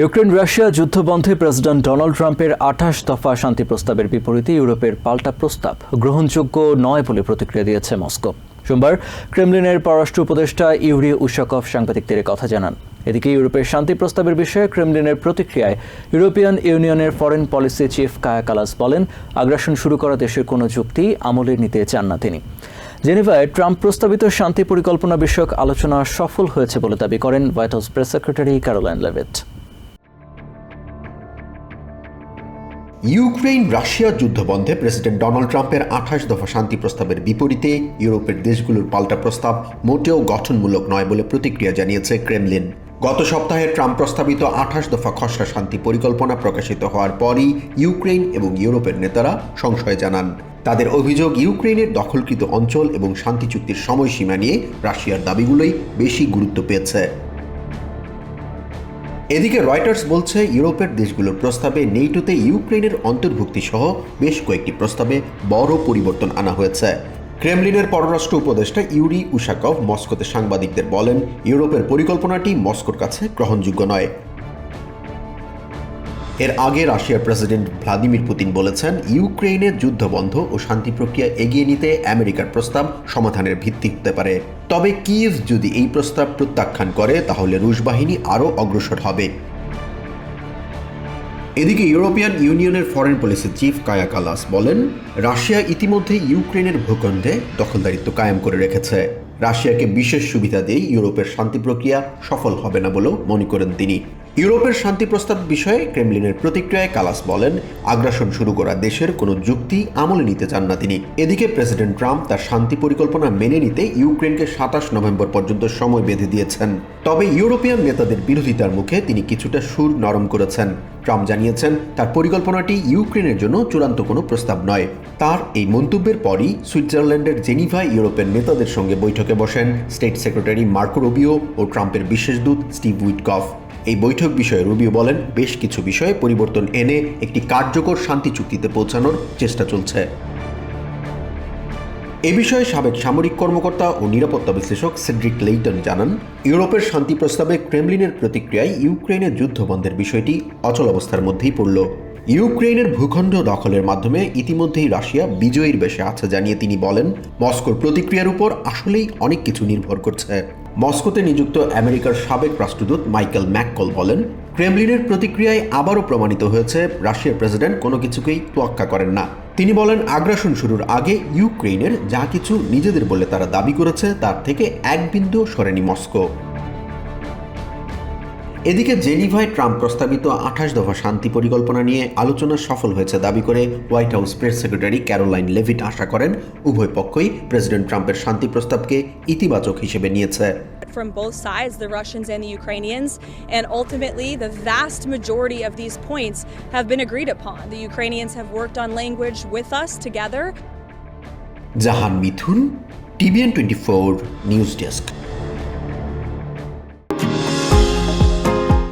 Ukraine, Russia যুদ্ধবন্ধে president Donald ট্রাম্পের আঠাশ দফা শান্তি প্রস্তাবের বিপরীতে ইউরোপের পাল্টা প্রস্তাব গ্রহণযোগ্য নয় বলে প্রতিক্রিয়া দিয়েছে মস্কো। সোমবার ক্রেমলিনের পররাষ্ট্র উপদেষ্টা ইউরি উশাকভ সাংবাদিকদের কথা জানান। এদিকে ইউরোপের শান্তি প্রস্তাবের বিষয়ে ক্রেমলিনের প্রতিক্রিয়ায় ইউরোপিয়ান ইউনিয়নের foreign policy chief Kaja Kallas বলেন, আগ্রাসন শুরু করা দেশের কোনো যুক্তি আমলে নিতে চান না তিনি। জেনেভায় ট্রাম্প প্রস্তাবিত শান্তি পরিকল্পনা বিষয়ক আলোচনা সফল হয়েছে বলে দাবি করেন White House press secretary Karoline Leavitt. Ukraine Russia যুদ্ধবন্ধে president Donald ট্রাম্পের আঠাশ দফা শান্তি প্রস্তাবের বিপরীতে ইউরোপের দেশগুলোর পাল্টা প্রস্তাব মোটেও গঠনমূলক নয় বলে প্রতিক্রিয়া জানিয়েছে ক্রেমলিন। গত সপ্তাহে ট্রাম্প প্রস্তাবিত আঠাশ দফা খসড়া শান্তি পরিকল্পনা প্রকাশিত হওয়ার পরই ইউক্রেন এবং ইউরোপের নেতারা সংশয় জানান। তাদের অভিযোগ ইউক্রেনের দখলকৃত অঞ্চল এবং শান্তি চুক্তির সময়সীমা নিয়ে রাশিয়ার দাবিগুলোই বেশি গুরুত্ব পেয়েছে। এদিকে রয়টার্স বলছে, ইউরোপের দেশগুলোর প্রস্তাবে নেইটোতে ইউক্রেনের অন্তর্ভুক্তি সহ বেশ কয়েকটি প্রস্তাবে বড় পরিবর্তন আনা হয়েছে। ক্রেমলিনের পররাষ্ট্র উপদেষ্টা ইউরি উশাকভ মস্কোতে সাংবাদিকদের বলেন, ইউরোপের পরিকল্পনাটি মস্কোর কাছে গ্রহণযোগ্য নয়। এর আগে রাশিয়ার প্রেসিডেন্ট ভ্লাদিমির পুতিন বলেছেন ইউক্রেনের যুদ্ধবন্ধ ও শান্তি প্রক্রিয়া এগিয়ে নিতে আমেরিকার প্রস্তাব সমাধানের ভিত্তি হতে পারে। তবে কিয়েভ যদি এই প্রস্তাব প্রত্যাখ্যান করে, তাহলে রুশ বাহিনী আরও অগ্রসর হবে। এদিকে ইউরোপিয়ান ইউনিয়নের foreign policy chief Kaja Kallas বলেন, রাশিয়া ইতিমধ্যে ইউক্রেনের ভূখণ্ডে দখলদারিত্ব কায়েম করে রেখেছে। রাশিয়াকে বিশেষ সুবিধা দিয়ে ইউরোপের শান্তি প্রক্রিয়া সফল হবে না বলেও মনে করেন তিনি। ইউরোপের শান্তি প্রস্তাব বিষয়ে ক্রেমলিনের প্রতিক্রিয়ায় কালাস বলেন, আগ্রাসন শুরু করা দেশের কোনো যুক্তি আমলে নিতে চান না তিনি। এদিকে প্রেসিডেন্ট ট্রাম্প তার শান্তি পরিকল্পনা মেনে নিতে ইউক্রেনকে সাতাশ নভেম্বর পর্যন্ত সময় বেঁধে দিয়েছেন। তবে ইউরোপিয়ান নেতাদের বিরোধিতার মুখে তিনি কিছুটা সুর নরম করেছেন। ট্রাম্প জানিয়েছেন, তার পরিকল্পনাটি ইউক্রেনের জন্য চূড়ান্ত কোনো প্রস্তাব নয়। তার এই মন্তব্যের পরই সুইজারল্যান্ডের জেনিভায় ইউরোপের নেতাদের সঙ্গে বৈঠকে বসেন। স্টেট সেক্রেটারি মার্কো রুবিও ও ট্রাম্পের বিশেষ দূত স্টিভ উইটকফ। এই বৈঠক বিষয়ে রুবিও বলেন, বেশ কিছু বিষয়ে পরিবর্তন এনে একটি কার্যকর শান্তি চুক্তিতে পৌঁছানোর চেষ্টা চলছে। এ বিষয়ে সাবেক সামরিক কর্মকর্তা ও নিরাপত্তা বিশ্লেষক সেড্রিক লেইটন জানান, ইউরোপের শান্তি প্রস্তাবে ক্রেমলিনের প্রতিক্রিয়ায় ইউক্রেনের যুদ্ধবন্ধের বিষয়টি অচল অবস্থার মধ্যেই পড়ল। ইউক্রেনের ভূখণ্ড দখলের মাধ্যমে ইতিমধ্যেই রাশিয়া বিজয়ীর বেশে আছে জানিয়ে তিনি বলেন, মস্কোর প্রতিক্রিয়ার উপর আসলেই অনেক কিছু নির্ভর করছে। মস্কোতে নিযুক্ত আমেরিকার সাবেক রাষ্ট্রদূত মাইকেল ম্যাককল বলেন, ক্রেমলিনের প্রতিক্রিয়ায় আবারও প্রমাণিত হয়েছে, রাশিয়ার প্রেসিডেন্ট কোনো কিছুকেই তোয়াক্কা করেন না। তিনি বলেন, আগ্রাসন শুরুর আগে ইউক্রেনের যা কিছু নিজেদের বলে তারা দাবি করেছে, তার থেকে এক বিন্দু সরেনি মস্কো। এদিকে জেনিভায় ট্রাম্প প্রস্তাবিত আঠাশ দফা শান্তি পরিকল্পনা নিয়ে আলোচনা সফল হয়েছে দাবি করে White House press secretary Karoline Leavitt আশা করেন উভয় পক্ষই প্রেসিডেন্ট ট্রাম্পের শান্তি প্রস্তাবকে ইতিবাচক হিসেবে নিয়েছে from both sides, the Russians and the Ukrainians, and ultimately the vast majority of these points have been agreed upon. The Ukrainians have worked on language with us together. Jahan Mithun TVN twenty four news